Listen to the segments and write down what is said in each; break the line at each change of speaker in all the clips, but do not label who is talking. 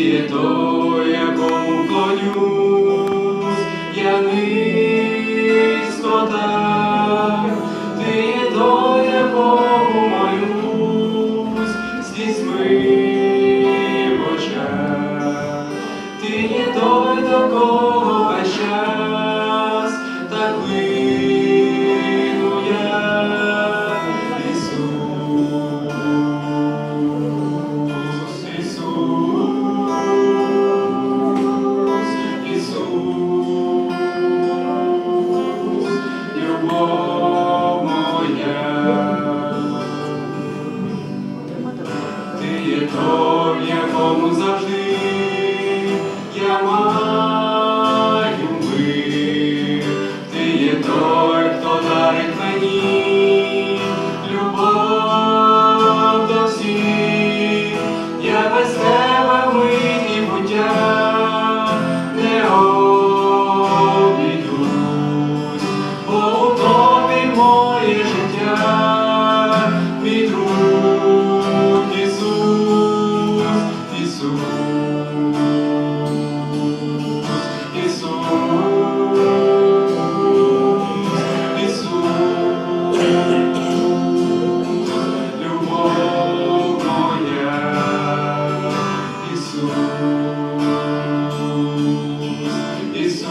ти є той, якому клонюсь, я низько так, ти той, якому молюсь, з дітьми в очах, ти той, до кого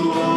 to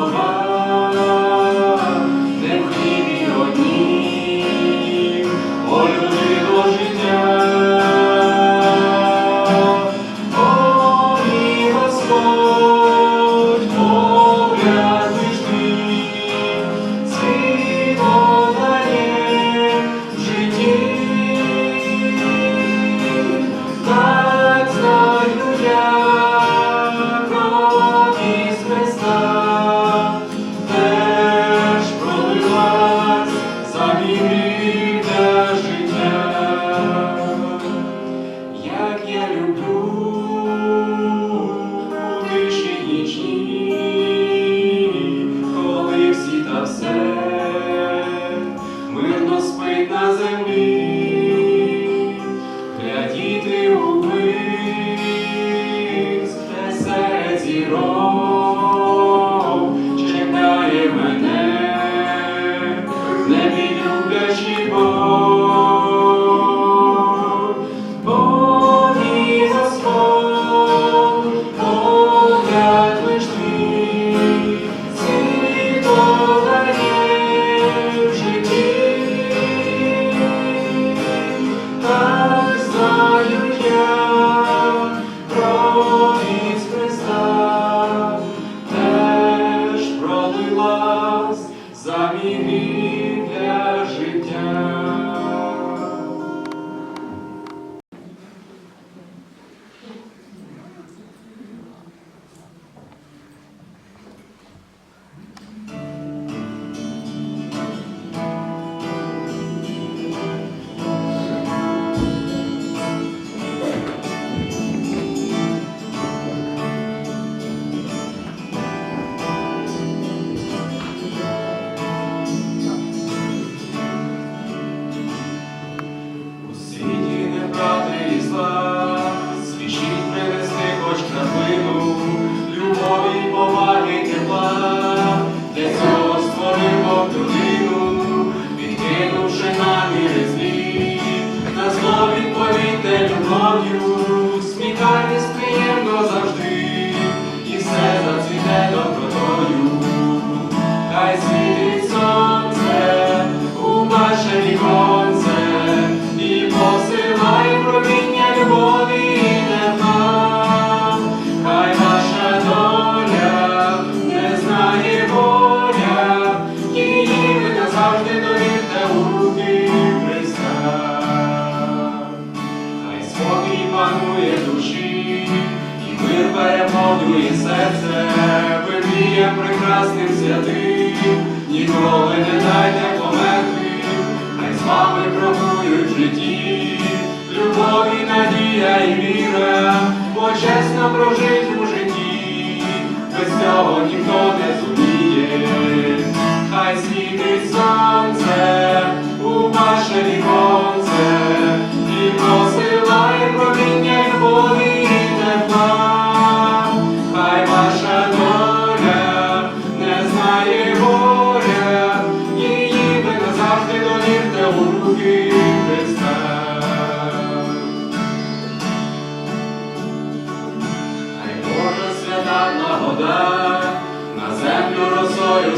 Oh. і серце, виміє прекрасним святим, ніколи не дайте померти, хай з вами крокують в житті, любові, надія і віра, бо чесно прожить у житті, без цього ніхто не.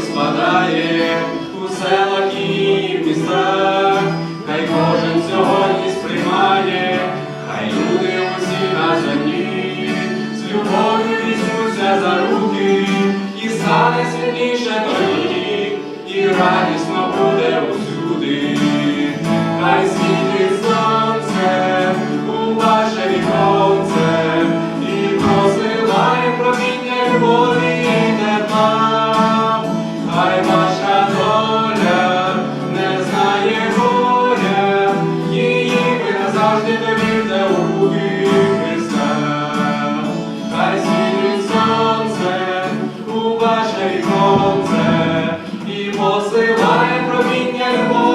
спадає у селах і містах, хай кожен сьогодні сприймає, хай люди усі на землі, з любов'ю візьмуться за руки, і стане світліше тоді, і радісно буде. and